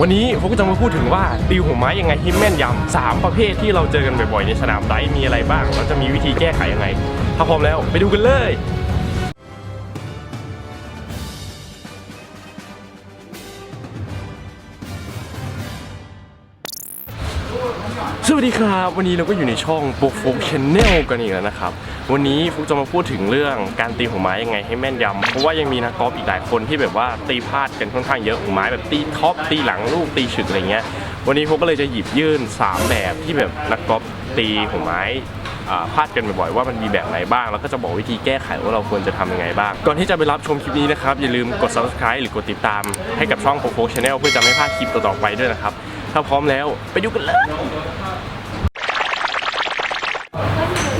วันนี้ผมก็จะมาพูดถึงว่าตีหัวไม้ยังไงให้แม่นยำสามประเภทที่เราเจอกันบ่อยๆในสนามไดมีอะไรบ้างเราจะมีวิธีแก้ไขยังไง ถ้าพร้อมแล้วไปดูกันเลย ดีครับ วันนี้เราก็อยู่ในช่องโปรโฟกชแนลกันอีกแล้วนะครับ วันนี้ฟุกจะมาพูดถึงเรื่องการตีหัวไม้ยังไงให้แม่นยำเพราะว่ายังมีนักกอล์ฟอีกหลายคนที่แบบว่าตีพลาดกันค่อนข้างเยอะหัวไม้แบบตีท็อปตีหลังลูกตีฉึกอะไรเงี้ย วันนี้ฟุกก็เลยจะหยิบยื่น 3 แบบที่แบบนักกอล์ฟตีหัวไม้พลาดกันบ่อยๆว่ามันมีแบบไหนบ้าง แล้วก็จะบอกวิธีแก้ไขว่าเราควรจะทำยังไงบ้าง ก่อนที่จะไปรับชมคลิปนี้นะครับ อย่าลืมกด subscribe หรือกดติดตามให้กับช่องโปรโฟกชแนลเพื่อจะไม่พลาดคลิปต่อๆไปด้วยนะครับถ้าพร้อมแล้วไปดูกันเลย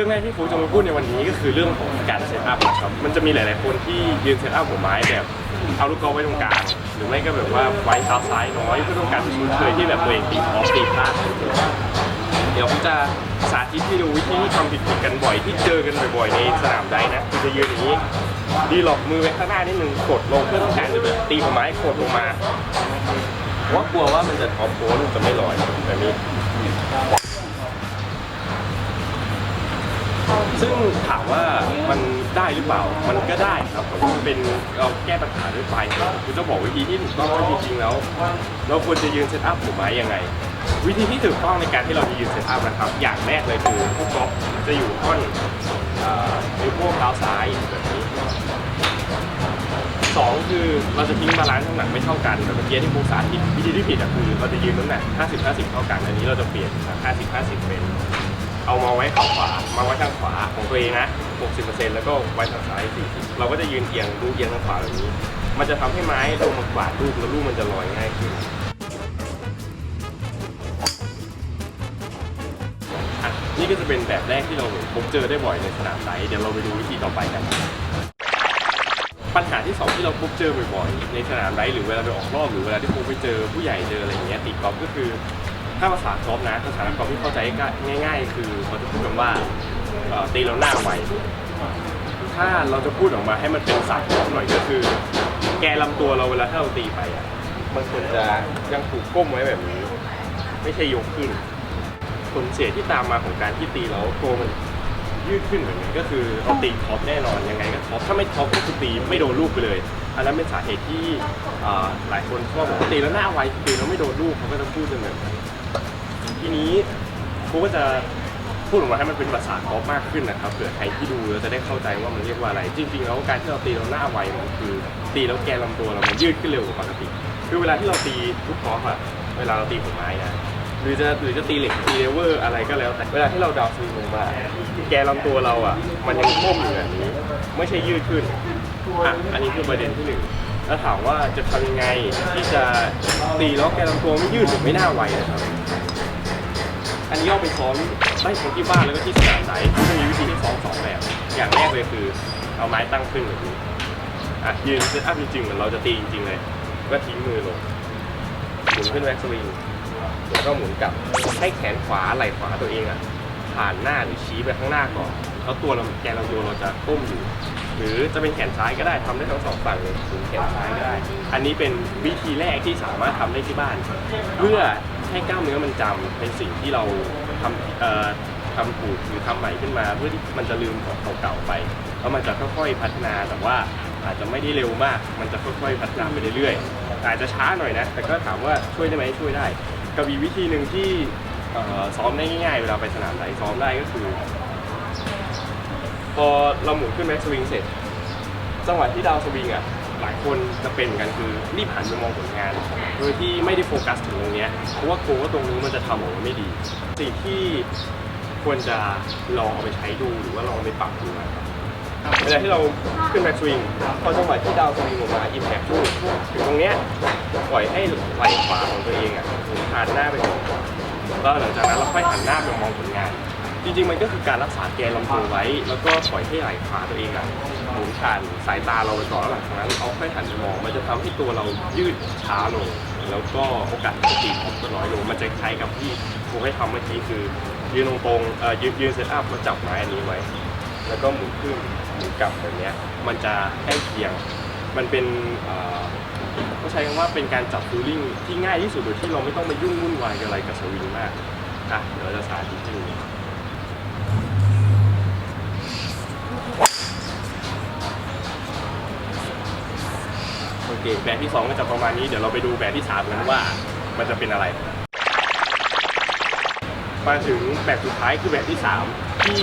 รื่องแรกที่ฟูจะมาพูดในวันนี้ก็คือเรื่องของการเซตอัพนะครับมันจะมีหลาย ๆ คนที่ยืนเซตอัพหัวไม้แบบเอาลูกกอล์ฟไว้ตรงกลางหรือไม่ก็แบบว่าไว้เท้าซ้ายน้อยเพื่อต้องการจะชุนเคยที่แบบตัวเองตีออฟตีพลาดเดี๋ยวผมจะสาธิตให้ดูวิธีที่ทำผิดๆกันบ่อยที่เจอกันบ่อยๆในสนามได้นะคือจะยืนอย่างนี้ ดีหลอกมือไว้ข้างหน้านิดนึงกดลงเพื่อต้องการจะแบบตีหัวไม้กดลงมาว่ากลัวว่ามันจะท็อปโพสมันจะไม่ลอยแบบนี้ ซึ่งถามว่ามัน ได้หรือเปล่า มันก็ได้ครับเป็นเราแก้ปัญหาด้วยปลายเหตุคุณจะบอกวิธีที่ถูกต้องว่าจริงๆแล้วเราควรจะยืนเซตอัพถูกไหมยังไง วิธีที่ถูกต้องในการที่เราจะยืนเซตอัพนะครับ อย่างแรกเลยคือพวกกอล์ฟจะอยู่ท่อนเอ่อนิ้วโป้งเท้าซ้ายแบบนี้สองคือเราจะทิ้งบาลานซ์น้ำหนักไม่เท่ากันแบบเมื่อกี้ที่ภูสาธิตวิธีที่ผิดอะคือเราจะยืนน้ำหนัก 50-50 เท่ากันอันนี้เราจะเปลี่ยนจาก50-50 เป็นเอามาไว้ข้างขวามาไว้ทางขวาของตัวเองนะ 60%แล้วก็ไว้ทางซ้าย 40 เราก็จะยืนเอียงลูกเอียงทางขวาแบบนี้ มันจะทำให้ไม้ลงมากวาดลูกแล้วลูกมันจะลอยง่ายขึ้นอะนี่ก็จะเป็นแบบแรกที่เราพบเจอได้บ่อยในสนามไดฟ์เดี๋ยวเราไปดูวิธีต่อไปกัน ปัญหาที่สองที่เราพบเจอบ่อยๆในสนามไดฟ์หรือเวลาไปออกรอบหรือเวลาที่พบไปเจอผู้ใหญ่เจออะไรอย่างเงี้ยติดกอล์ฟก็คือถ้าภาษากอล์ฟนะภาษากอล์ฟที่เข้าใจง่ายๆ คือเขาจะพูดกันว่า เอ่อตีเราหน้าไวถ้าเราจะพูดออกมาให้มันเป็นศัพท์กหน่อยก็คือ แกนลำตัวเราเวลาถ้าเราตีไปอะมันควรจะยังถูกก้มไว้แบบนี้ ไม่ใช่ยกขึ้น ผลเสียที่ตามมาของการที่ตีแล้วตัวมันยืดขึ้นแบบนี้ก็คือเราตีท็อปแน่นอนยังไงก็ท็อปถ้าไม่ท็อปก็คือตีไม่โดนลูกไปเลย อันนั้นเป็นสาเหตุที่อ่าหลายคนชอบบอกว่าตีแล้วหน้าไวตีแล้วไม่โดนลูกเขาก็จะพูดกันแบบนั้นทีนี้ครูก็จะ พูดออกมาให้มันเป็นภาษากอล์ฟมากขึ้นนะครับเผื่อใครที่ดูแล้วจะได้เข้าใจว่ามันเรียกว่าอะไร จริงๆแล้วการที่เราตีแล้วหน้าไวมันคือ ตีแล้วแกนลำตัวเรามันยืดขึ้นเร็วกว่าปกติคือเวลาที่เราตีลูกกอล์ฟอะเวลาเราตีหัวไม้นะหรือจะหรือจะตีเหล็กตีเลเวอร์อะไรก็แล้วแต่เวลาที่เราดาวน์สวิงลงมา แกนลำตัวเราอะ มันยังก้มอยู่แบบนี้ ไม่ใช่ยืดขึ้นอะอันนี้คือประเด็นที่หนึ่งแล้วถามว่าจะทำยังไงที่จะตีแล้วแกนลำตัวไม่ยืดหรือไม่น่าไวนะครับ นนี้เอาไปซ้อมได้ทั้งที่บ้านแล้วก็ที่สนามไหนจะมีวิธีที่ซ้อมสองแบบ อย่างแรกเลยคือ เอาไม้ตั้งขึ้นแบบนี้อะยืนเซตอัพจริงๆเหมือนเราจะตีจริงๆเลย ก็ทิ้งมือลงหมุนขึ้นแว็กสวิงแล้วก็หมุนกลับให้แขนขวาไหล่ขวาตัวเองอะผ่านหน้าหรือชี้ไปข้างหน้าก่อนแล้วตัวเราแกนลำตัวเราจะก้มอยู่ หรือจะเป็นแขนซ้ายก็ได้ทำได้ทั้งสองฝั่งเลยหรือแขนซ้ายก็ได้ อันนี้เป็นวิธีแรกที่สามารถทำได้ที่บ้าน เพื่อ ให้กล้ามเนื้อมันจำเป็นสิ่งที่เราทำเอ่อทำถูกหรือทำใหม่ขึ้นมา เพื่อที่มันจะลืมของเก่าๆไปแล้วมันจะค่อยๆพัฒนาแต่ว่าอาจจะไม่ได้เร็วมาก มันจะค่อยๆพัฒนาไปเรื่อยๆอาจจะช้าหน่อยนะ แต่ก็ถามว่าช่วยได้ไหมช่วยได้กับอีกวิธีหนึ่งที่เอ่อซ้อมได้ง่ายๆเวลาไปสนามไหนซ้อมได้ก็คือ พอเราหมุนขึ้นแม็กซ์สวิงเสร็จ จังหวะที่ดาวสวิงอะ ลายคนจะเป็นเหมือนกันคือรีบหันไปมองผลงาน โดยที่ไม่ได้โฟกัสถึงตรงเนี้ยเพราะว่ากลัวว่าตรงนี้มันจะทำออกมาไม่ดี สิ่งที่ควรจะลองเอาไปใช้ดูหรือว่าลองเอาไปปรับดูนะครับเวลาที่เราขึ้นแม็กซ์สวิงพอจังหวะที่ดาวสวิงออกมาอิมแพคลูกถึงตรงเนี้ยปล่อยให้ไหล่ขวาของตัวเองอะหันหน้าไปก่อนแล้วหลังจากนั้นเราค่อยหันหน้าไปมองผลงาน จริงๆ มันก็คือการรักษาแกนลำตัวไว้ แล้วก็ปล่อยให้ไหล่ขาตัวเองอะหมุนผ่านสายตาเราไปก่อนแล้วหลังจากนั้นเอาค่อยหันไปมอง มันจะทำให้ตัวเรายืดช้าลง แล้วก็โอกาสที่จะตีของก็น้อยลง มันจะคล้ายกับที่ครูให้ทำเมื่อกี้คือ ยืนตรงๆเอ่อยืนยืนเซตอัพแล้วจับไม้อันนี้ไว้ แล้วก็หมุนขึ้นหมุนกลับแบบเนี้ย มันจะใกล้เคียง มันเป็นเอ่อก็ใช้คำว่าเป็นการจับฟิลลิ่งที่ง่ายที่สุดโดยที่เราไม่ต้องไปยุ่งวุ่นวายกับอะไรกับสวิงมากอะเดี๋ยวเราจะสาธิตให้ดู เคแบบที่สองก็จะประมาณนี้เดี๋ยวเราไปดูแบบที่สามกันว่ามันจะเป็นอะไรมาถึงแบบสุดท้ายคือแบบที่ 3 ที่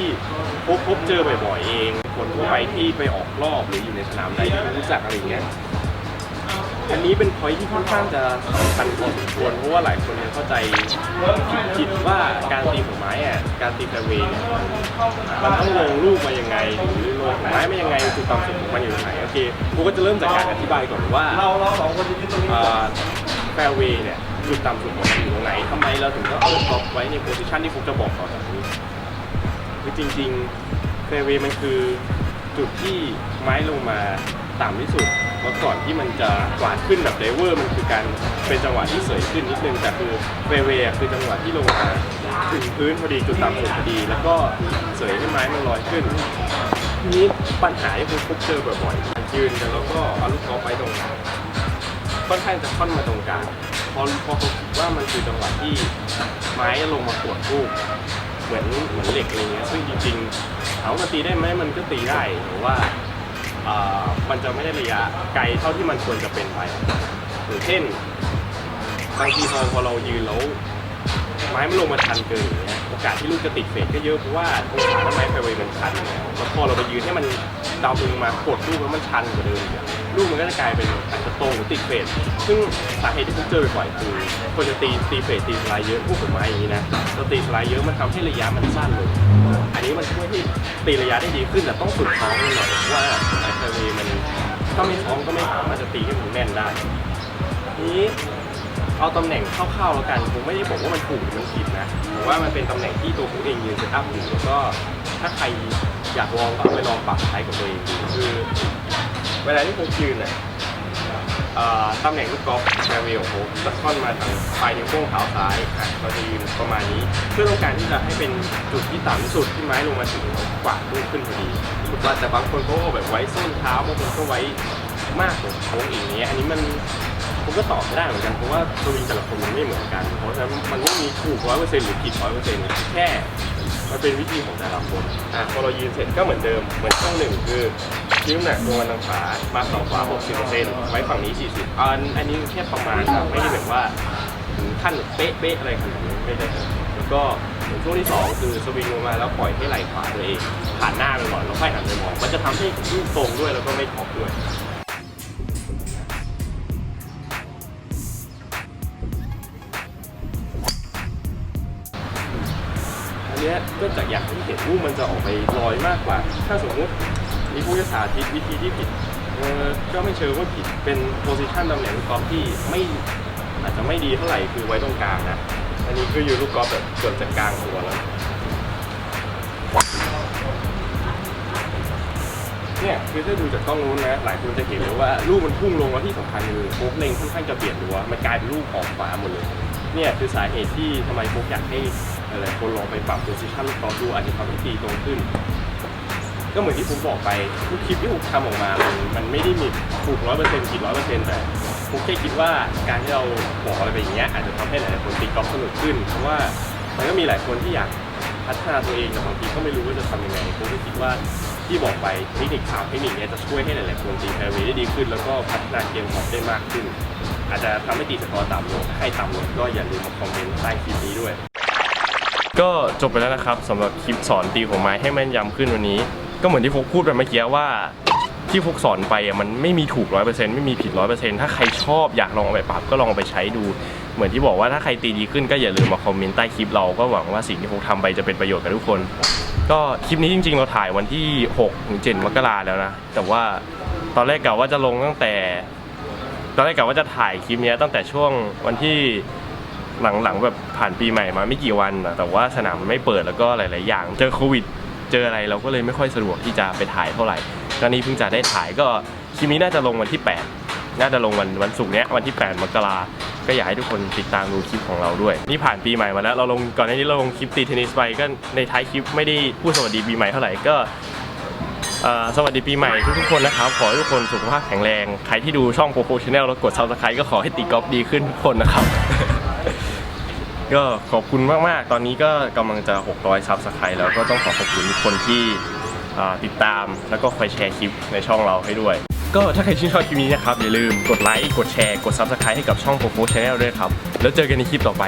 พบพบเจอบ่อยๆเอง คนทั่วไปที่ไปออกรอบหรืออยู่ในสนามใดที่รู้จักอะไรอย่างเงี้ย อันนี้เป็นพอยที่ค่อนข้างจะสำคัญพอสมควรเพราะว่าหลายคนเนี่ยเข้าใจผิดว่าการตีหัวไม้อะการตีแฟร์เวย์เนี่ยมันต้องลงลูกมายังไงหรือลงหัวไม้มายังไงจุดต่ำสุดของมันอยู่ตรงไหนโอเคกูก็จะเริ่มจากการอธิบายก่อนว่าเราเราสองคนนตรงนี้แฟร์เวย์เนี่ยจุดต่ำสุดของมันอยู่ตรงไหนทำไมเราถึงต้องเอาท็อปไว้ในโพสิชันที่ผมจะบอกต่อจากนี้คือจริงๆแฟร์เวย์มันคือจุดที่ไม้ลงมาต่ำที่สุด แล้วก่อนที่มันจะกวาดขึ้นแบบไดเวอร์มันคือการเป็นจังหวะที่เสยขึ้นนิดนึงแต่คือแฟเวย์คือจังหวะที่ลงมาถึงพื้นพอดีจุดต่ำสุดพอดี แล้วก็เสยให้ไม้มันลอยขึ้นทีนี้ปัญหาที่ผมพบเจอบ่อยๆยืนแล้วก็เอาลูกกอล์ฟไว้ตรงกลางค่อนข้างจะค่อนมาตรงกลางพอพอเขาคิดว่ามันคือจังหวะที่ไม้ลงมากดลูกเหมือนเหมือนเหล็กอะไรเงี้ยซึ่งจริงๆถามาตีได้ไหมมันก็ตีได้แต่ว่า อ่ามันจะไม่ได้ระยะไกลเท่าที่มันควรจะเป็นไปหรือเช่นบางทีพอพอเรายืนแล้วไม้มันลงมาชันเกินอย่างเงี้ยโอกาสที่ลูกจะติดเฟดก็เยอะเพราะว่าองศาต้นไม้ไฟเวย์มันชันอยู่แล้วแล้วพอเราไปยืนให้มัน ดาวดึงมากดลูกแล้วมันชันกว่าเดิมอีกอะลูกมันก็จะกลายเป็นอาจจะโตหรือติดเฟดซึ่งสาเหตุที่ผมเจอบ่อยๆคือคนจะตีตีเฟดตีสไลด์เยอะพวกผมไม้อย่างนี้นะเราตีสไลด์เยอะมันทำให้ระยะมันสั้นลงอันนี้มันช่วยให้ตีระยะได้ดีขึ้นแต่ต้องฝึกซ้อมกันหน่อยเพราะว่าไม้ไฟเวย์มันถ้าไม่ซ้อมก็ไม่สามารถจะตีให้มันแน่นได้ทีนี้ เอาตำแหน่งคร่าวๆแล้วกันผมไม่ได้บอกว่ามันถูกหรือมันผิดนะผมว่ามันเป็นตำแหน่งที่ตัวผมเองยืนเซตอัพอยู่แล้วก็ถ้าใคร อยากลองก็เอาไปลองปรับใช้กับตัวเองดูคือเวลาที่ผมยืนเนี่ยอ่อตำแหน่งลูกกอล์ฟแฟร์เวย์ของผมจะค่อนมาทางปลายนิ้วโป้งเท้าซ้ายอะเราจะยืนประมาณนี้ เพื่อต้องการที่จะให้เป็นจุดที่ต่ำที่สุดที่ไม้ลงมาถึงกวาดลูกขึ้นพอดีถูกว่าแต่บางคนเขาก็แบบไว้ส้นเท้าบางคนก็ไว้มากกว่าโค้งอีกเนี้ยอันนี้มันผมก็ตอบไม่ได้เหมือนกันเพราะว่าสวิงแต่ละคนมันไม่เหมือนกัน เพราะฉะนั้นมันไม่มีถูกร้อยเปอร์เซ็นต์หรือผิดร้อยเปอร์เซ็นต์แค่ มันเป็นวิธีของแต่ละคนอะพอเรายืนเสร็จก็เหมือนเดิม เหมือนช่องหนึ่งคือยิ้มหนักตัวทางขวามาฝั่งขวา 60เปอร์เซ็นไว้ฝั่งนี้ 40อันอันนี้แค่ประมาณครับไม่ได้แบบว่าถึงขั้นเป๊ะเป๊ะๆอะไรขนาดนี้ไม่ได้ครับแล้วก็ช่วงที่สองคือสวิงลงมาแล้วปล่อยให้ไหล่ขวาตัวเองผ่านหน้าไปก่อนแล้วค่อยหันไปมองมันจะทำให้ลูกตรงด้วยแล้วก็ไม่ท็อปด้วย นเนี้ยก็จากอยากให้เห็นลูกมันจะออกไปลอยมากกว่า ถ้าสมมุติมีผู้จะสาธิตวิธีที่ผิดเออก็ไม่เชิงว่าผิดเป็นโพซิชันตำแหน่งลูกกอล์ฟที่ไม่อาจจะไม่ดีเท่าไหร่คือไว้ตรงกลางนะอันนี้คืออยู่ลูกกอล์ฟแบบเกือบจะกลางตัวแล้วเนี่ยคือถ้าดูจากกล้องนู้นนะหลายคนจะเห็นเลยว่าลูกมันพุ่งลงแล้วที่สำคัญคือโฟกเล็งค่อนข้างจะเบียดตัวมันกลายเป็นลูกออกขวาหมดเลย เนี่ยคือสาเหตุที่ทำไมโฟกอยากให้ห ลายๆคนลองไปปรับโพซิชันลูกกอล์ฟดูอาจจะทำให้ตีตรงขึ้น ก็เหมือนที่ผมบอกไปทุกคลิปที่ผมทำออกมา มันมันไม่ได้มีถูกร้อยเปอร์เซ็นต์ผิดร้อยเปอร์เซ็นต์แต่ผมแค่คิดว่าการที่เราบอกอะไรไปอย่างเงี้ยอาจจะทำให้หลายๆคนตีกอล์ฟสนุกขึ้น เพราะว่ามันก็มีหลายคนที่อยากพัฒนาตัวเองแต่บางทีก็ไม่รู้ว่าจะทำยังไงผมก็คิดว่าที่บอกไปเทคนิคสามเทคนิคเนี้ยจะช่วยให้หลายๆคนตีแฟร์เวย์ได้ดีขึ้น แล้วก็พัฒนาเกมของได้มากขึ้น อาจจะทำให้ตีสกอร์ต่ำลงให้ต่ำลงก็อย่าลืมมาคอมเมนต์ใต้คลิปนี้ด้วย ก็จบไปแล้วนะครับสำหรับคลิปสอนตีหัวไม้ให้แม่นยำขึ้นวันนี้ ก็เหมือนที่ฟุกพูดไปเมื่อกี้ว่าที่ฟุกสอนไปอะมันไม่มีถูกร้อยเปอร์เซ็นต์ไม่มีผิดร้อยเปอร์เซ็นต์ถ้าใครชอบอยากลองเอาไปปรับก็ลองไปใช้ดู เหมือนที่บอกว่าถ้าใครตีดีขึ้นก็อย่าลืมมาคอมเมนต์ใต้คลิปเราก็หวังว่าสิ่งที่ฟุกทำไปจะเป็นประโยชน์กับทุกคน ก็คลิปนี้จริง ๆ เราถ่ายวันที่6ถึง7มกราแล้วนะแต่ว่าตอนแรกกะว่าจะลงตั้งแต่ ตอนแรกกะว่าจะถ่ายคลิปนี้ตั้งแต่ช่วงวันที่ หลังๆแบบผ่านปีใหม่มาไม่กี่วันนะแต่ว่าสนามมันไม่เปิดแล้วก็หลาย ๆ อย่าง เจอโควิด เจออะไรเราก็เลยไม่ค่อยสะดวกที่จะไปถ่ายเท่าไหร่ตอนนี้เพิ่งจะได้ถ่ายก็คลิปนี้น่าจะลงวันที่ 8 น่าจะลงวันวันศุกร์เนี้ยวันที่ 8 มกราก็อยากให้ทุกคนติดตามดูคลิปของเราด้วย นี่ผ่านปีใหม่มาแล้วเราลงก่อนหน้านี้เราลงคลิปตีเทนนิสไปก็ในท้ายคลิปไม่ได้พูดสวัสดีปีใหม่เท่าไหร่ก็สวัสดีปีใหม่ทุกๆคนนะครับ ขอให้ทุกคนสุขภาพแข็งแรง ใครที่ดูช่องโปรโ c ชแนลแล้วกด subscribe ก็ขอให้ตีกอล์ฟดีขึ้นทุกคนนะครับ ก็ขอบคุณมาก ๆ ตอนนี้ก็กำลังจะ 600ซับสไครต์แล้วก็ต้องขอขอบคุณทุกคนที่ติดตามแล้วก็คอยแชร์คลิปในช่องเราให้ด้วย ก็ถ้าใครชื่นชอบคลิปนี้นะครับ อย่าลืมกดไลค์ กดแชร์ กด Subscribe ให้กับช่องโปรโ c ช n แนลด้วยครับ แล้วเจอกันในคลิปต่อไป